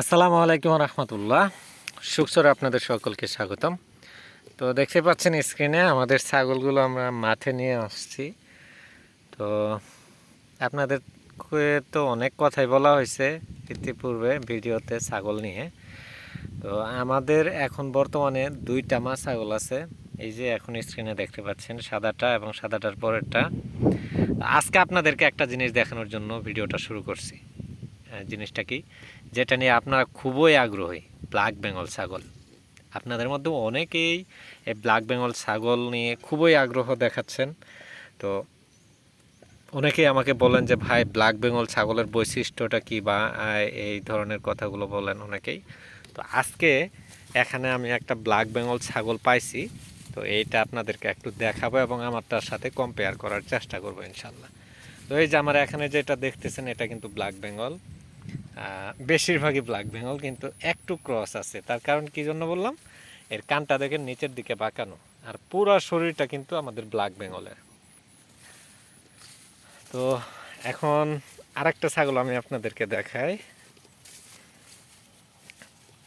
আসসালামু আলাইকুম রহমতুল্লাহ। সুখসরে আপনাদের সকলকে স্বাগতম। তো দেখতে পাচ্ছেন স্ক্রিনে আমাদের ছাগলগুলো আমরা মাঠে নিয়ে আসছি। তো আপনাদের তো অনেক কথাই বলা হয়েছে ইতিপূর্বে ভিডিওতে ছাগল নিয়ে। তো আমাদের এখন বর্তমানে দুইটা মা ছাগল আছে। এই যে এখন স্ক্রিনে দেখতে পাচ্ছেন, সাদাটা এবং সাদাটার পরেরটা। আজকে আপনাদেরকে একটা জিনিস দেখানোর জন্য ভিডিওটা শুরু করছি। জিনিসটা কি যেটা নিয়ে আপনারা খুবই আগ্রহী, ব্ল্যাক বেঙ্গল ছাগল। আপনাদের মধ্যে অনেকেই এই ব্ল্যাক বেঙ্গল ছাগল নিয়ে খুবই আগ্রহ দেখাচ্ছেন। তো অনেকেই আমাকে বলেন যে, ভাই, ব্ল্যাক বেঙ্গল ছাগলের বৈশিষ্ট্যটা কি বা এই ধরনের কথাগুলো বলেন অনেকেই। তো আজকে এখানে আমি একটা ব্ল্যাক বেঙ্গল ছাগল পাইছি। তো এইটা আপনাদেরকে একটু দেখাবো এবং আমারটার সাথে কম্পেয়ার করার চেষ্টা করব ইনশাল্লাহ। তো এই যে আমার এখানে যেটা দেখতেছেন, এটা কিন্তু ব্ল্যাক বেঙ্গল। বেশিরভাগই ব্ল্যাক বেঙ্গল কিন্তু একটু ক্রস আছে তার কারণ কি জন্য বললাম? এর কানটা দেখেন নিচের দিকে বাঁকানো, আর পুরো শরীরটা কিন্তু আমাদের ব্ল্যাক বেঙ্গলের তো এখন আরেকটা ছাগল আমি আপনাদেরকে দেখাই।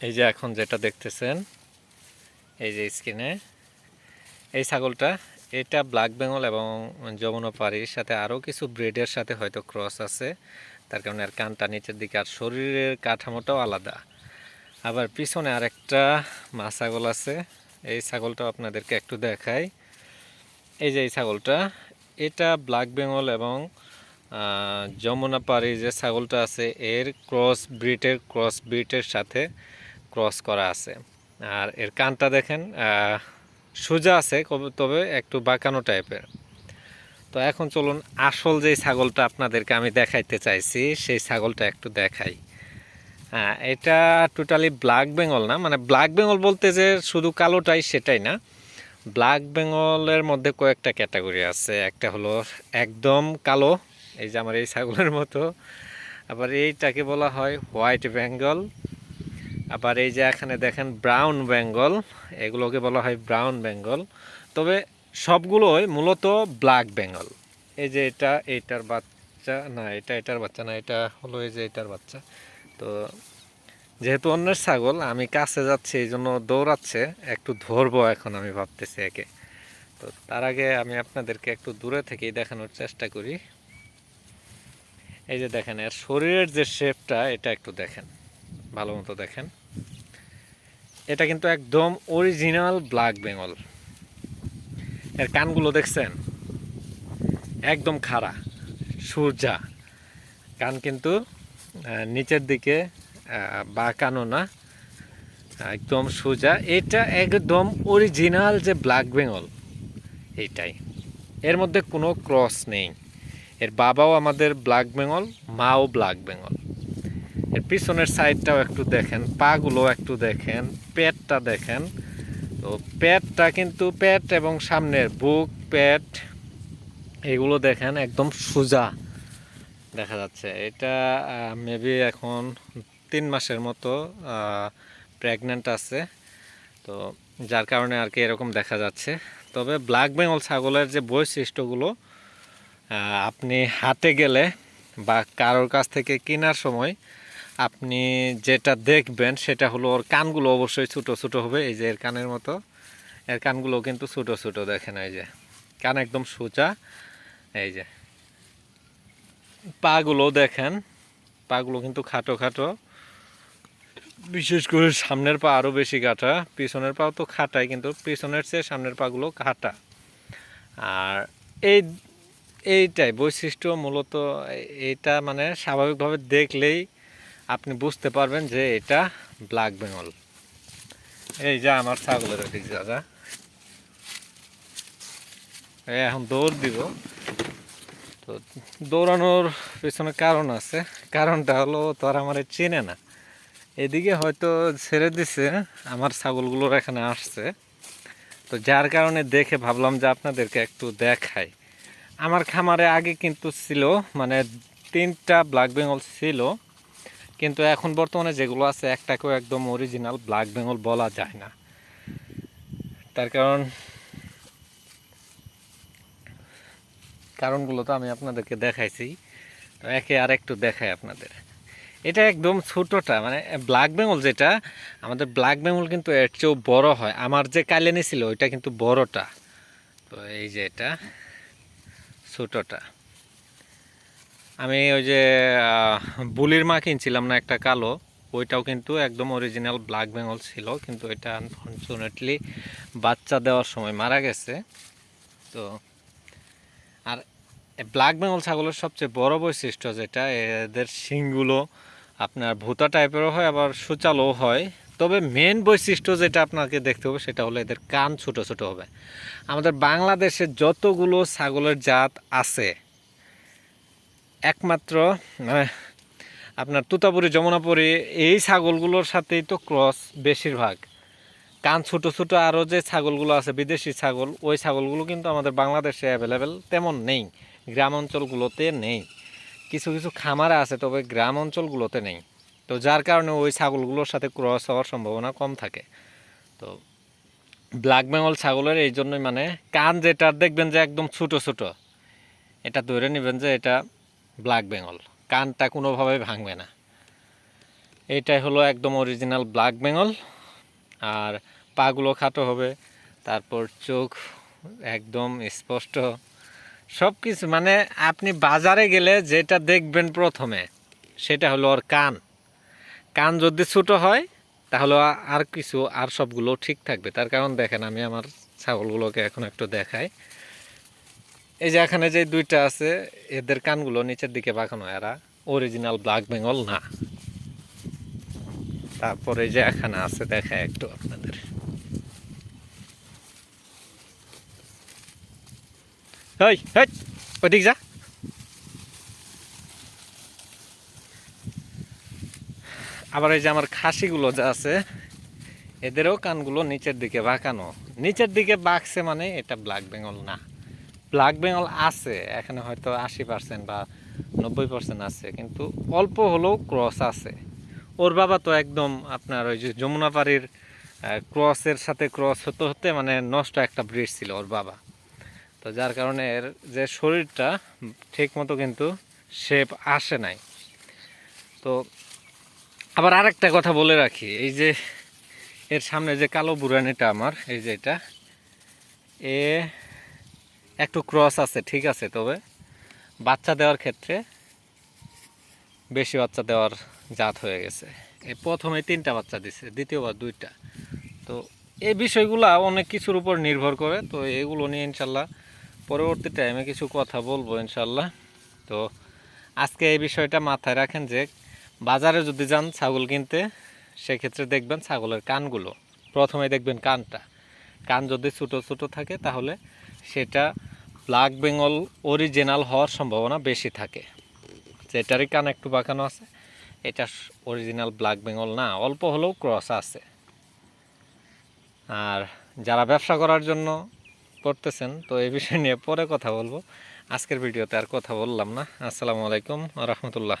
এই যে এখন যেটা দেখতেছেন, এই যে স্কিনে, এই ছাগলটা, এটা ব্ল্যাক বেঙ্গল এবং যমুনা পাড়ির সাথে আরও কিছু ব্রেডের সাথে হয়তো ক্রস আছে। তার কারণে আর কানটা নিচের দিকে আর শরীরের কাঠামোটাও আলাদা। আবার পিছনে আরেকটা মা ছাগল আছে। এই ছাগলটাও আপনাদেরকে একটু দেখাই। এই যে এই ছাগলটা, এটা ব্ল্যাক বেঙ্গল এবং যমুনা যমুনাপাড়ি যে ছাগলটা আছে, এর ক্রস ব্রিটের ক্রস ব্রিটের সাথে ক্রস করা আছে। আর এর কানটা দেখেন সোজা আছে তবে একটু বাঁকানো টাইপের তো এখন চলুন আসল যে ছাগলটা আপনাদেরকে আমি দেখাইতে চাইছি, সেই ছাগলটা একটু দেখাই। হ্যাঁ এটা টোটালি ব্ল্যাক বেঙ্গল না মানে ব্ল্যাক বেঙ্গল বলতে যে শুধু কালোটাই সেটাই না। ব্ল্যাক বেঙ্গলের মধ্যে কয়েকটা ক্যাটাগরি আছে। একটা হলো একদম কালো, এই যে আমার এই ছাগলের মতো। আবার এইটাকে বলা হয় হোয়াইট বেঙ্গল আবার এই যে এখানে দেখেন ব্রাউন বেঙ্গল এগুলোকে বলা হয় ব্রাউন বেঙ্গল তবে সবগুলোই মূলত ব্ল্যাক বেঙ্গল। এই যে এটা এইটার বাচ্চা, না, এটা, এটার বাচ্চা না, এটা হলো এই যে এটার বাচ্চা। তো যেহেতু অন্যের ছাগল, আমি কাছে যাচ্ছি, এই জন্য দৌড়াচ্ছে, একটু ধরবো এখন আমি ভাবতেছি একে। তো তার আগে আমি আপনাদেরকে একটু দূরে থেকেই দেখানোর চেষ্টা করি। এই যে দেখেন, এর শরীরের যে শেপটা এটা একটু দেখেন, ভালো মতো দেখেন। এটা কিন্তু একদম অরিজিনাল ব্ল্যাক বেঙ্গল। এর কানগুলো দেখছেন? একদম খাড়া, সূর্যা। কান কিন্তু নিচের দিকে বাঁকানো না, একদম সোজা এটা একদম অরিজিনাল যে ব্ল্যাক বেঙ্গল, এইটাই। এর মধ্যে কোনো ক্রস নেই। এর বাবাও আমাদের ব্ল্যাক বেঙ্গল, মাও ব্ল্যাক বেঙ্গল। এর পিছনের সাইডটাও একটু দেখেন পাগুলো একটু দেখেন, পেটটা দেখেন। তো পেটটা কিন্তু পেট এবং সামনের বুক, পেট, এগুলো দেখেন একদম সোজা দেখা যাচ্ছে। এটা মেবি এখন তিন মাসের মতো প্রেগনেন্ট আছে। তো যার কারণে আর কি এরকম দেখা যাচ্ছে। তবে ব্ল্যাক বেঙ্গল ছাগলের যে বৈশিষ্ট্যগুলো আপনি হাটে গেলে বা কারোর কাছ থেকে কেনার সময় আপনি যেটা দেখবেন, সেটা হলো ওর কানগুলো অবশ্যই ছোটো ছোটো হবে। এই যে এর কানের মতো। এর কানগুলো কিন্তু ছোটো ছোটো, দেখেন এই যে। কান একদম সোজা। এই যে। পাগুলো দেখেন। পাগুলো কিন্তু খাটো খাটো। বিশেষ করে সামনের পা আরও বেশি কাটা পিছনের পাও তো খাটাই, কিন্তু পিছনের চেয়ে সামনের পাগুলো কাটা আর এই, এইটাই বৈশিষ্ট্য মূলত, এ- এইটা মানে স্বাভাবিকভাবে দেখলেই আপনি বুঝতে পারবেন যে এটা ব্ল্যাক বেঙ্গল এই যে আমার ছাগলের দিক দাদা। এখন দৌড় দিব। তো দৌড়ানোর পেছনে কারণ আছে। কারণটা হলো তো আর আমার চেনে না। এদিকে হয়তো ছেড়ে দিছে, আমার ছাগলগুলোর এখানে আসছে। তো যার কারণে দেখে ভাবলাম যে আপনাদেরকে একটু দেখাই। আমার খামারে আগে কিন্তু ছিল মানে তিনটা ব্ল্যাক বেঙ্গল ছিল। কিন্তু এখন বর্তমানে যেগুলো আছে, একটাকেও একদম অরিজিনাল ব্ল্যাক বেঙ্গল বলা যায় না। তার কারণ, কারণগুলো তো আমি আপনাদেরকে দেখাইছি। তো একে আর একটু দেখাই আপনাদের। এটা একদম ছোটোটা মানে ব্ল্যাক বেঙ্গল যেটা, আমাদের ব্ল্যাক বেঙ্গল কিন্তু এর চেয়েও বড় হয়। আমার যে কালেনি ছিল, ওইটা কিন্তু বড়টা। তো এই যে এটা, ছোটোটা। আমি ওই যে বুলির মা কিনছিলাম না একটা কালো, ওইটাও কিন্তু একদম অরিজিনাল ব্ল্যাক বেঙ্গল ছিল, কিন্তু এটা আনফর্চুনেটলি বাচ্চা দেওয়ার সময় মারা গেছে। তো, আর ব্ল্যাক বেঙ্গল ছাগলের সবচেয়ে বড় বৈশিষ্ট্য যেটা, এদের শিংগুলো আপনার ভূতা টাইপেরও হয়, আবার সুচালোও হয়। তবে মেন বৈশিষ্ট্য যেটা আপনাকে দেখতে হবে, সেটা হলো এদের কান ছোট ছোট হবে। আমাদের বাংলাদেশে যতগুলো ছাগলের জাত আছে একমাত্র মানে আপনার যমুনাপুরি, এই ছাগলগুলোর সাথেই তো ক্রস বেশিরভাগ। কান ছোট ছোট আরও যে ছাগলগুলো আছে, বিদেশি ছাগল, ওই ছাগলগুলো কিন্তু আমাদের বাংলাদেশে অ্যাভেলেবেল তেমন নেই, গ্রাম অঞ্চলগুলোতে নেই। কিছু কিছু খামারে আছে, তবে গ্রাম অঞ্চলগুলোতে নেই। তো যার কারণে ওই ছাগলগুলোর সাথে ক্রস হওয়ার সম্ভাবনা কম থাকে। তো ব্ল্যাক বেঙ্গল ছাগলের এই জন্যই মানে কান যেটা, দেখবেন যে একদম ছোট ছোট। এটা ধরে নেবেন যে এটা ব্ল্যাক বেঙ্গল। কানটা কোনোভাবে ভাঙবে না। এইটাই হলো একদম অরিজিনাল ব্ল্যাক বেঙ্গল। আর পাগুলো খাটো হবে, তারপর চোখ একদম স্পষ্ট। সব কিছু মানে আপনি বাজারে গেলে যেটা দেখবেন প্রথমে, সেটা হলো ওর কান। কান যদি ছোটো হয়, তাহলে আর কিছু, আর সবগুলো ঠিক থাকবে। তার কারণ দেখেন, আমি আমার ছাগলগুলোকে এখন একটু দেখাই। এই যে এখানে যে দুইটা আছে, এদের কানগুলো নিচের দিকে বাঁকানো, এরা অরিজিনাল ব্ল্যাক বেঙ্গল না। তারপরে যে এখানে আছে, দেখা একটু আপনাদের। যা। আবার এই যে আমার খাসিগুলো যা আছে, এদেরও কানগুলো নিচের দিকে বাঁকানো। নিচের দিকে বাঁকছে মানে এটা ব্ল্যাক বেঙ্গল না। ব্ল্যাক বেঙ্গল আছে, এখানে হয়তো আশি পার্সেন্ট বা নব্বই পার্সেন্ট আছে, কিন্তু অল্প হলেও ক্রস আছে। ওর বাবা তো একদম আপনার ওই যে যমুনাপাড়ির ক্রসের সাথে ক্রস হতে হতে মানে নষ্ট একটা ব্রিড ছিল ওর বাবা। তো যার কারণে এর যে শরীরটা ঠিক মতো কিন্তু শেপ আসে নাই। তো আবার আরেকটা কথা বলে রাখি, এই যে এর সামনে যে কালো বুড়ানিটা আমার, এই যে এটা, এ একটু ক্রস আছে, ঠিক আছে, তবে বাচ্চা দেওয়ার ক্ষেত্রে বেশি বাচ্চা দেওয়ার জাত হয়ে গেছে। এই প্রথমে তিনটা বাচ্চা দিছে, দ্বিতীয়বার দুইটা। তো এই বিষয়গুলো অনেক কিছুর উপর নির্ভর করে, তো এগুলো নিয়ে ইনশাল্লাহ পরবর্তী টাইমে কিছু কথা বলব ইনশাল্লাহ। তো আজকে এই বিষয়টা মাথায় রাখেন যে, বাজারে যদি যান ছাগল কিনতে, সেক্ষেত্রে দেখবেন ছাগলের কানগুলো, প্রথমে দেখবেন কানটা। কান যদি ছোটো ছোটো থাকে, তাহলে সেটা ব্ল্যাক বেঙ্গল অরিজিনাল হওয়ার সম্ভাবনা বেশি থাকে। যেটারই কান একটু বাঁকানো আছে, এটা অরিজিনাল ব্ল্যাক বেঙ্গল না, অল্প হলেও ক্রস আছে। আর যারা ব্যবসা করার জন্য করতেছেন, তো এই বিষয় নিয়ে পরে কথা বলব। আজকের ভিডিওতে আর কথা বললাম না। আসসালামু আলাইকুম রহমতুল্লাহ।